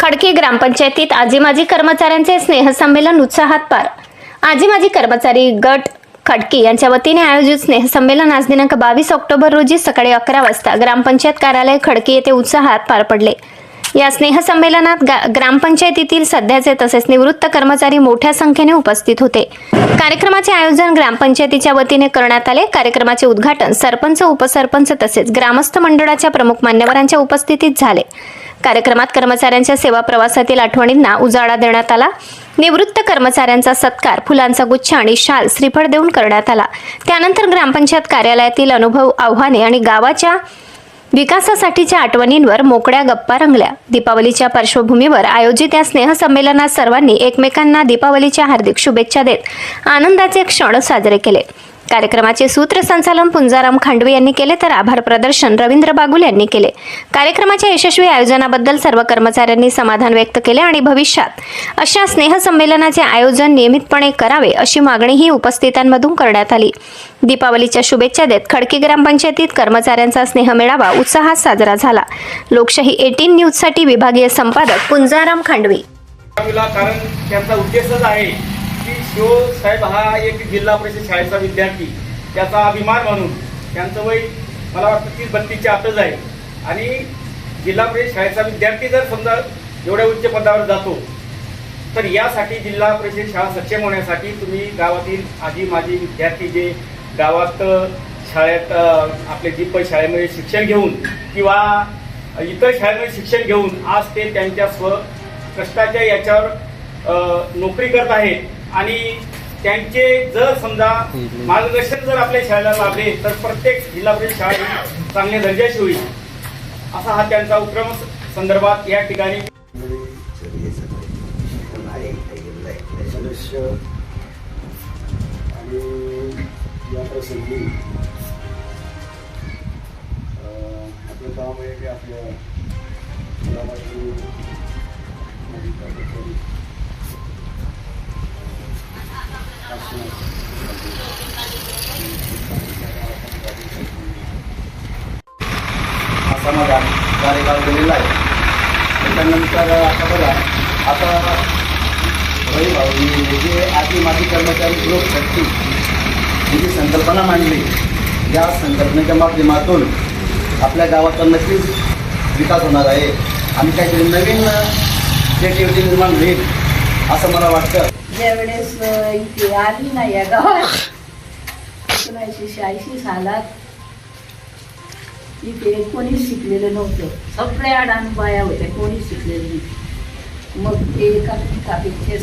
खडकी ग्रामपंचायतीत आजीमाजी कर्मचाऱ्यांचे स्नेहसंमेलन उत्साहात पार. आजीमाजी कर्मचारी गट खडकी यांच्या वतीने आयोजित स्नेहसंमेलन आज दिनांक बावीस ऑक्टोबर रोजी सकाळी अकरा वाजता ग्रामपंचायत कार्यालय खडकी येथे उत्साहात पार पडले. या स्नेहसंमेलनात गा- ग्रामपंचायतीतील सध्याचे तसेच निवृत्त कर्मचारी मोठ्या संख्येने उपस्थित होते. कार्यक्रमाचे आयोजन ग्रामपंचायतीच्या वतीने करण्यात आले. कार्यक्रमाचे उद्घाटन सरपंच उपसरपंच तसेच ग्रामस्थ मंडळाच्या प्रमुख मान्यवरांच्या उपस्थितीत झाले. कार्यक्रमात कर्मचाऱ्यांच्या सेवा प्रवासातील आठवणींना उजाळा देण्यात आला. निवृत्त कर्मचाऱ्यांचा सत्कार फुलांचा गुच्छ आणि शाल श्रीफळ देऊन करण्यात आला. त्यानंतर ग्रामपंचायत कार्यालयातील अनुभव आव्हाने आणि गावाच्या विकासासाठीच्या आठवणींवर मोकळ्या गप्पा रंगल्या. दीपावलीच्या पार्श्वभूमीवर आयोजित या स्नेहसंमेलनात सर्वांनी एकमेकांना दीपावलीच्या हार्दिक शुभेच्छा देत आनंदाचे क्षण साजरे केले. कार्यक्रमाचे सूत्रसंचालन पुंजाराम खांडवे यांनी केले तर आभार प्रदर्शन रवींद्र बागुल यांनी केले. कार्यक्रमाच्या यशस्वी आयोजनाबद्दल सर्व कर्मचाऱ्यांनी समाधान व्यक्त केले आणि भविष्यात अशा स्नेहसंमेलनाचे आयोजन नियमितपणे करावे अशी मागणीही उपस्थितांमधून करण्यात आली. दीपावलीच्या शुभेच्छा देत खडकी ग्रामपंचायतीत कर्मचाऱ्यांचा स्नेह मेळावा उत्साहात साजरा झाला. लोकशाही एटीन न्यूजसाठी विभागीय संपादक पुंजाराम खांडवे. कारण त्यांचा उद्देशच आहे की शिव साहेब हा एक जिल्हा परिषद शाळेचा विद्यार्थी त्याचा अभिमान म्हणून त्यांचं वय मला वाटतं तीस बत्तीसच्या आतच आहे. आणि जिल्हा परिषद शाळेचा विद्यार्थी जर समजा एवढ्या उच्च पदावर जातो तर यासाठी जिल्हा परिषद शाळा सक्षम होण्यासाठी तुम्ही गावातील आजी माजी विद्यार्थी जे गावात शाळेत आपले जी पण शाळेमध्ये शिक्षण घेऊन किंवा इतर शाळेमध्ये शिक्षण घेऊन आज ते त्यांच्या स्व कष्टाच्या याच्यावर नोकरी करत आहेत आणि त्यांचे जर समजा मार्गदर्शन जर आपल्या शाळेला लाभले तर प्रत्येक जिल्हा परिषद शाळा चांगल्या दर्जाची होईल. असा हा त्यांचा उपक्रम संदर्भात या ठिकाणी सदस्य आणि या प्रसंगी आपलं काम आहे की आपल्या समाधान कार्यकाळ दिलेला आहे. त्याच्यानंतर आता बघा आता रवी भाऊ जे आधी माजी कर्मचारी ग्रुप शक्ती ही जी संकल्पना मांडली. या संकल्पनेच्या माध्यमातून आपल्या गावाचा नक्कीच विकास होणार आहे. आणि काहीतरी नवीन क्रिएटिव्हिटी निर्माण होईल असं मला वाटतं. ज्यावेळेस इथे आली ना या गावात एकोणीसशे शहाऐंशी सालात इथे कोणीच शिकलेलं नव्हतं. सगळ्या अडाण बाया होत्या कोणीच शिकलेलं नव्हतं मग ते एका कापीचे